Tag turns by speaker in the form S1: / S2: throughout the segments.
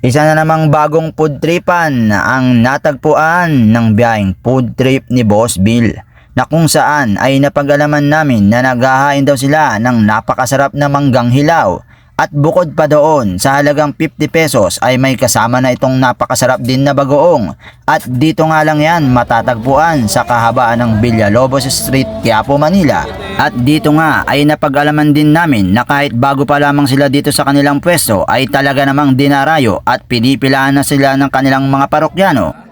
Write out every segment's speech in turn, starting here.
S1: Isa na namang bagong food tripan ang natagpuan ng biyaheng food trip ni Boss Bill na kung saan ay napag-alaman namin na naghahain daw sila ng napakasarap na manggang hilaw at bukod pa doon sa halagang 50 pesos ay may kasama na itong napakasarap din na bagoong at dito nga lang yan matatagpuan sa kahabaan ng Villalobos Street, Quiapo, Manila. At dito nga ay napag-alaman din namin na kahit bago pa lamang sila dito sa kanilang pwesto ay talaga namang dinarayo at pinipilaan na sila ng kanilang mga parokyano.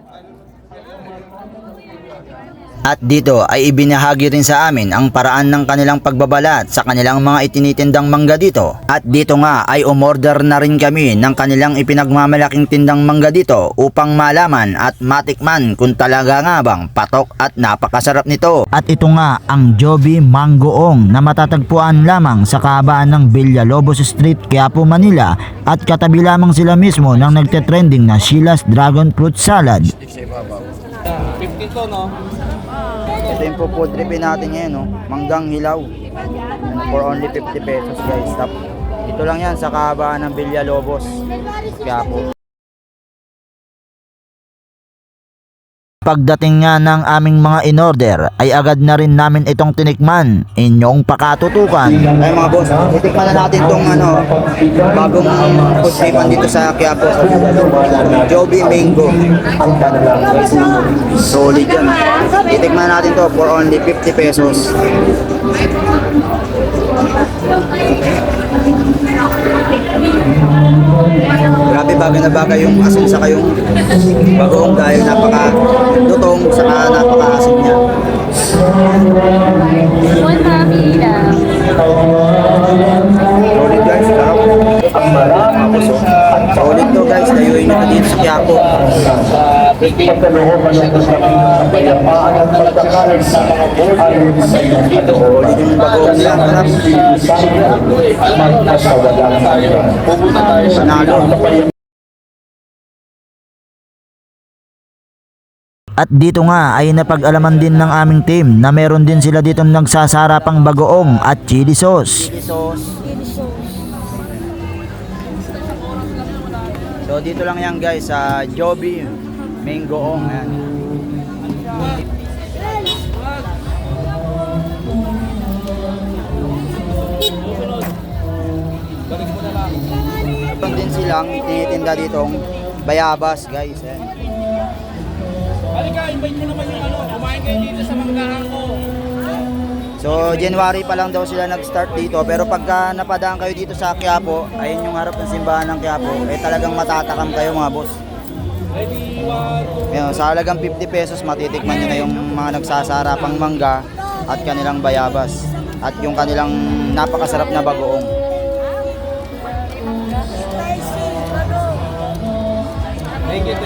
S1: At dito ay ibinahagi rin sa amin ang paraan ng kanilang pagbabalat sa kanilang mga itinitindang mangga dito. At dito nga ay umorder na rin kami ng kanilang ipinagmamalaking tindang mangga dito upang malaman at matikman kung talaga nga bang patok at napakasarap nito. At ito nga ang Joby Mangoong na matatagpuan lamang sa kahabaan ng Villalobos Street, Quiapo, Manila at katabi lamang sila mismo ng nagte-trending na Sheila's Dragon Fruit Salad.
S2: 50 to, no?
S1: Ito yung pupudripin natin ngayon, no? Manggang hilaw. For only 50 pesos, guys. Tap. Ito lang yan sa kahabaan ng Villalobos. Kaya po. Pagdating nga ng aming mga in-order ay agad na rin namin itong tinikman inyong pakatutukan. Ay mga boss, titikman na natin itong ano, bagong pusipan dito sa Quiapo. Joby Mango. Solid yan. Titikman natin to for only 50 pesos. Bagay na bagay yung asin sa kayong bagoong dahil napaka lutong saka napaka asin niya.
S3: One happy lang.
S1: Solid guys, sarap. Tapos oh, solid to guys, dayuin nyo na dito sa Quiapo.
S4: pagkalooban ng kapayapaan at pagkakaroon sa mga board
S1: Solid yung bagoong nila, sarap.
S4: at magkasawalan tayo. Pupunta tayo sa
S1: Panalo. At dito nga ay napag-alaman din ng aming team na meron din sila dito nagsasarapang bagoong at chili sauce. Chili sauce. So dito lang yan guys sa Joby Mangoong yan. Meron din silang tinitinda ditong bayabas guys. Yan.
S2: Halika, invite mo naman yung ano, kumain kayo dito sa manggahan ko.
S1: So January pa lang daw sila nag-start dito pero pagka napadaan kayo dito sa Quiapo, ayun yung harap ng simbahan ng Quiapo, eh talagang matatakam kayo mga boss. Ayun, sa halagang 50 pesos matitikman nyo na yung mga nagsasarapang mangga at kanilang bayabas at yung kanilang napakasarap na bagoong. Thank you.